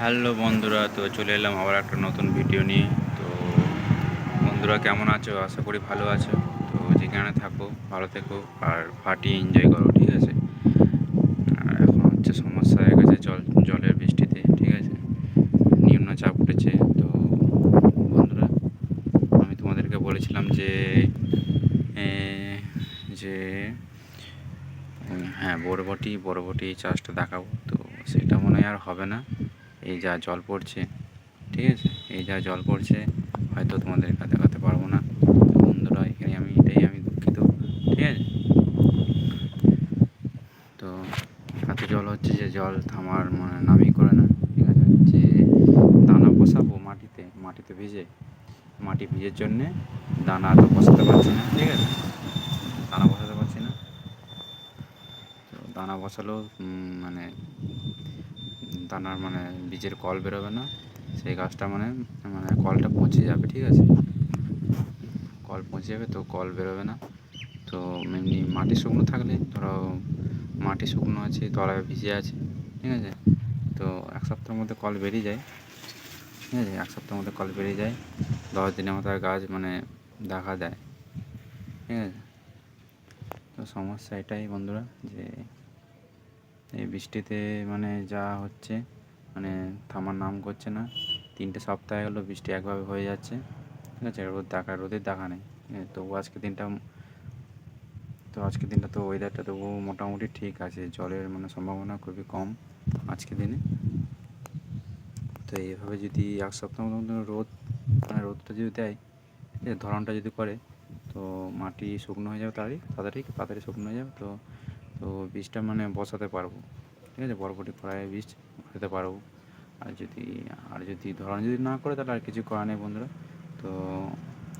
Hello বন্ধুরা, তো চলে এলাম আবার একটা নতুন ভিডিও নিয়ে। তো বন্ধুরা, কেমন আছো? আশা করি ভালো আছো। তো যেখানে থাকো, ভালো থেকো আর ফাটিয়ে এনজয় করো, ঠিক আছে? এখন হচ্ছে সমস্যা হয়ে গেছে জল, জলের বৃষ্টিতে, ঠিক আছে? নিম্নচাপ উঠেছে। তো বন্ধুরা, আমি তোমাদেরকে বলেছিলাম যে যে হ্যাঁ বরবটি বরবটি চাষটা দেখাবো। তো সেটা মনে হয় আর হবে না। এই যা জল পড়ছে, ঠিক আছে? এই যা জল পড়ছে, হয়তো তোমাদের কাছে দেখাতে পারব না। বন্ধুরা, এখানে আমি এটাই আমি দুঃখিত, ঠিক আছে? তো এত জল হচ্ছে যে জল থামার মানে নামই করে না, ঠিক আছে? যে দানা বসাবো মাটিতে মাটিতে ভিজে, মাটি ভিজের জন্যে দানা তো বসাতে পারছি না, ঠিক আছে? দানা বসাতে পারছি না। তো দানা বসালেও মানে দানার মানে বীজের কল বেরোবে না। সেই গাছটা মানে মানে কলটা পচে যাবে, ঠিক আছে? কল পচে যাবে তো কল বেরোবে না। তো এমনি মাটি শুকনো থাকলে, ধরো মাটি শুকনো আছে, তলায় ভিজে আছে, ঠিক আছে? তো এক সপ্তাহের মধ্যে কল বেরিয়ে যায়, ঠিক আছে? এক সপ্তাহের মধ্যে কল বেরিয়ে যায়, দশ দিনের মতো গাছ মানে দেখা দেয়, ঠিক আছে? তো সমস্যা এটাই বন্ধুরা যে এই বৃষ্টিতে মানে যা হচ্ছে মানে থামার নাম করছে না। তিনটে সপ্তাহ গেলো বৃষ্টি একভাবে হয়ে যাচ্ছে। ঠিক আছে, রোদ দেখা, রোদের দেখা নেই। তবু আজকে দিনটা তো আজকে দিনটা তো ওয়েদারটা তবু মোটামুটি ঠিক আছে। জলের মানে সম্ভাবনা খুবই কম আজকে দিনে। তো এইভাবে যদি এক সপ্তাহ মতো রোদ মানে রোদটা যদি দেয় ধরনটা যদি করে, তো মাটি শুকনো হয়ে যাবে তাড়াতাড়ি তাড়াতাড়ি তাড়াতাড়ি শুকনো হয়ে যাবে? তো তো বীজটা মানে বসাতে পারব। ঠিক আছে? বরবটি কড়াইয়ে বীজ বসাতে পারব। আর যদি আর যদি ধরন যদি না করে তাহলে আর কিছু করার নেই বন্ধুরা। তো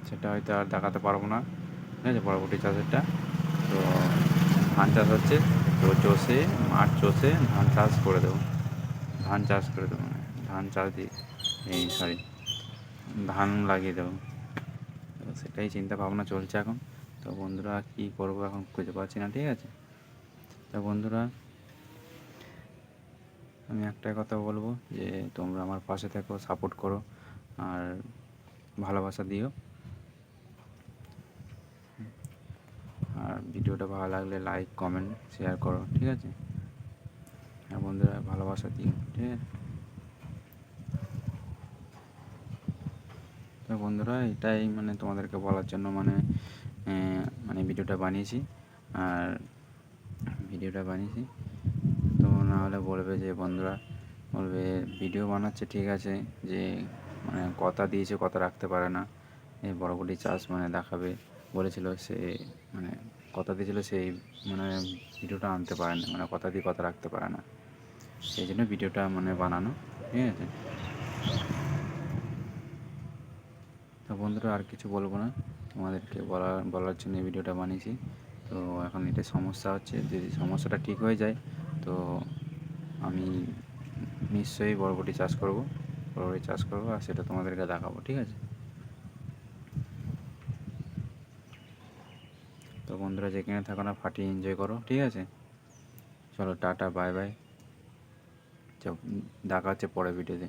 সেটা হয়তো আর দেখাতে পারব না। ঠিক আছে? বরবটি চাষেরটা। তো ধান চাষ হচ্ছে। তো চষে, মাঠ চষে ধান চাষ করে দেবো। ধান চাষ করে দেবো মানে। ধান চাষ দিয়ে, এই সরি ধান লাগিয়ে দেবো। তো সেটাই চিন্তা ভাবনা চলছে এখন। তো বন্ধুরা কী করব এখন খুঁজে পাচ্ছি না। ঠিক আছে? তা বন্ধুরা, আমি একটাই কথা বলব যে তোমরা আমার পাশে থেকো সাপোর্ট করো আর ভালোবাসা দিও। আর ভিডিওটা ভালো লাগলে লাইক কমেন্ট শেয়ার করো, ঠিক আছে? আর বন্ধুরা, ভালোবাসা দিও, ঠিক আছে? তো বন্ধুরা, এটাই মানে তোমাদেরকে বলার জন্য মানে মানে ভিডিওটা বানিয়েছি। আর ভিডিওটা বানিয়েছি। তো না হলে বলবে যে, বন্ধুরা বলবে, ভিডিও বানাচ্ছে, ঠিক আছে, যে মানে কথা দিয়েছে, কথা রাখতে পারে না। এই বড়বড়ি চাষ মানে দেখাবে। বলেছিল সে মানে কথা দিয়েছিল সেই মানে ভিডিওটা আনতে পারে না মানে কথা দিয়ে কথা রাখতে পারে না। সেই জন্য ভিডিওটা মানে বানানো, ঠিক আছে? তো বন্ধুরা আর কিছু বলব না। তোমাদেরকে বলার বলার জন্য এই ভিডিওটা বানিয়েছি। তো এখন এটা সমস্যা হচ্ছে যদি সমস্যাটা ঠিক হয়ে যায়, তো আমি নিশ্চয়ই বরবটি চাষ করব, বরবটি চাষ করব আর সেটা তোমাদেরকে দেখাবো, ঠিক আছে? তো বন্ধুরা, যেখানে থাকো না ফাটিয়ে এনজয় করো, ঠিক আছে? চলো, টাটা বাই বাই দেখা হচ্ছে পরে ভিডিওতে